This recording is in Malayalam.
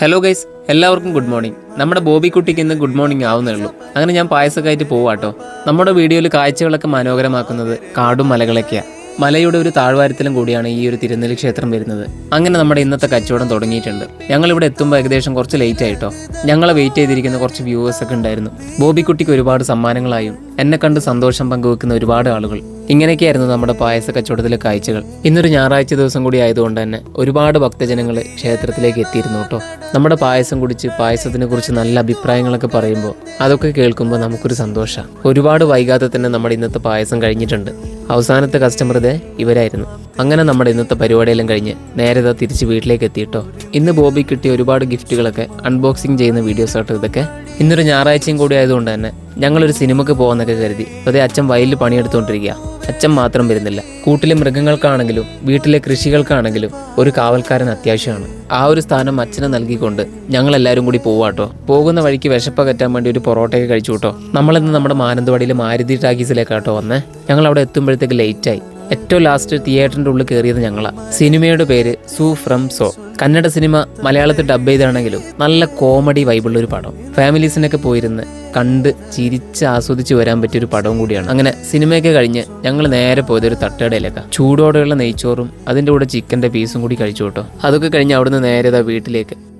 ഹലോ ഗൈസ് എല്ലാവർക്കും ഗുഡ് മോർണിംഗ് നമ്മുടെ ബോബിക്കുട്ടിക്ക് ഇന്ന് ഗുഡ് മോർണിംഗ് ആവുന്നേ ഉള്ളൂ. അങ്ങനെ ഞാൻ പായസമൊക്കെ ആയിട്ട് പോവാട്ടോ. നമ്മുടെ വീഡിയോയിൽ കാഴ്ചകളൊക്കെ മനോഹരമാക്കുന്നത് കാടും മലകളൊക്കെയാണ് മലയുടെ ഒരു താഴ്വാരത്തിലും കൂടിയാണ് ഈ ഒരു തിരുനെല്ലി ക്ഷേത്രം വരുന്നത്. അങ്ങനെ നമ്മുടെ ഇന്നത്തെ കച്ചവടം തുടങ്ങിയിട്ടുണ്ട്. ഞങ്ങൾ ഇവിടെ എത്തുമ്പോൾ ഏകദേശം കുറച്ച് ലേറ്റ് ആയിട്ടോ. ഞങ്ങളെ വെയിറ്റ് ചെയ്തിരിക്കുന്ന കുറച്ച് വ്യൂവേഴ്സ് ഒക്കെ ഉണ്ടായിരുന്നു. ബോബിക്കുട്ടിക്ക് ഒരുപാട് സമ്മാനങ്ങളായും എന്നെ കണ്ട് സന്തോഷം പങ്കുവെക്കുന്ന ഒരുപാട് ആളുകൾ. ഇങ്ങനെയൊക്കെയായിരുന്നു നമ്മുടെ പായസ കച്ചവടത്തിലെ കാഴ്ചകൾ. ഇന്നൊരു ഞായറാഴ്ച ദിവസം കൂടി ആയതുകൊണ്ട് തന്നെ ഒരുപാട് ഭക്തജനങ്ങൾ ക്ഷേത്രത്തിലേക്ക് എത്തിയിരുന്നു കേട്ടോ. നമ്മുടെ പായസം കുടിച്ച് പായസത്തിനെ കുറിച്ച് നല്ല അഭിപ്രായങ്ങളൊക്കെ പറയുമ്പോൾ അതൊക്കെ കേൾക്കുമ്പോൾ നമുക്കൊരു സന്തോഷമാണ് ഒരുപാട് വൈകാതെ തന്നെ നമ്മുടെ ഇന്നത്തെ പായസം കഴിഞ്ഞിട്ടുണ്ട്. അവസാനത്തെ കസ്റ്റമർ ഇതേ ഇവരായിരുന്നു. അങ്ങനെ നമ്മുടെ ഇന്നത്തെ പരിപാടിയെല്ലാം കഴിഞ്ഞ് നേരെ തിരിച്ച് വീട്ടിലേക്ക് എത്തിയിട്ടോ ഇന്ന് ബോബി കിട്ടിയ ഒരുപാട് ഗിഫ്റ്റുകളൊക്കെ അൺബോക്സിങ് ചെയ്യുന്ന വീഡിയോസ് ആട്ടോ ഇതൊക്കെ. ഇന്നൊരു ഞായറാഴ്ചയും കൂടി ആയതുകൊണ്ട് തന്നെ ഞങ്ങളൊരു സിനിമയ്ക്ക് പോകുന്നൊക്കെ കരുതി. അതേ അച്ഛൻ വയലിൽ പണിയെടുത്തുകൊണ്ടിരിക്കുക അച്ഛൻ മാത്രം വരുന്നില്ല. കൂട്ടിലെ മൃഗങ്ങൾക്കാണെങ്കിലും വീട്ടിലെ കൃഷികൾക്കാണെങ്കിലും ഒരു കാവൽക്കാരൻ അത്യാവശ്യമാണ്. ആ ഒരു സ്ഥാനം അച്ഛനെ നൽകിക്കൊണ്ട് ഞങ്ങൾ എല്ലാവരും കൂടി പോവാട്ടോ. പോകുന്ന വഴിക്ക് വിശപ്പ് കറ്റാൻ വേണ്ടി ഒരു പൊറോട്ടയൊക്കെ കഴിച്ചു കേട്ടോ നമ്മളിന്ന് നമ്മുടെ മാനന്തവാടിയിലെ മാരുതി ടാക്കീസിലേക്കാട്ടോ വന്നേ. ഞങ്ങൾ അവിടെ എത്തുമ്പോഴത്തേക്ക് ലേറ്റായി ഏറ്റവും ലാസ്റ്റ് തിയേറ്ററിന്റെ ഉള്ളിൽ കയറിയത് ഞങ്ങളാണ് സിനിമയുടെ പേര് സു ഫ്രം സോ. കന്നഡ സിനിമ മലയാളത്തിൽ ഡബ് ചെയ്താണെങ്കിലും നല്ല കോമഡി വൈബുള്ള ഒരു പടം. ഫാമിലീസിനൊക്കെ പോയിരുന്ന് കണ്ട് ചിരിച്ച് ആസ്വദിച്ച് വരാൻ പറ്റിയ ഒരു പടവും കൂടിയാണ്. അങ്ങനെ സിനിമയൊക്കെ കഴിഞ്ഞ് ഞങ്ങൾ നേരെ പോയത് ഒരു തട്ടുകടയിലേക്കാണ് ചൂടോടെയുള്ള നെയ്ച്ചോറും അതിന്റെ കൂടെ ചിക്കന്റെ പീസും കൂടി കഴിച്ചു കേട്ടോ. അതൊക്കെ കഴിഞ്ഞ് അവിടുന്ന് നേരെ വീട്ടിലേക്ക്.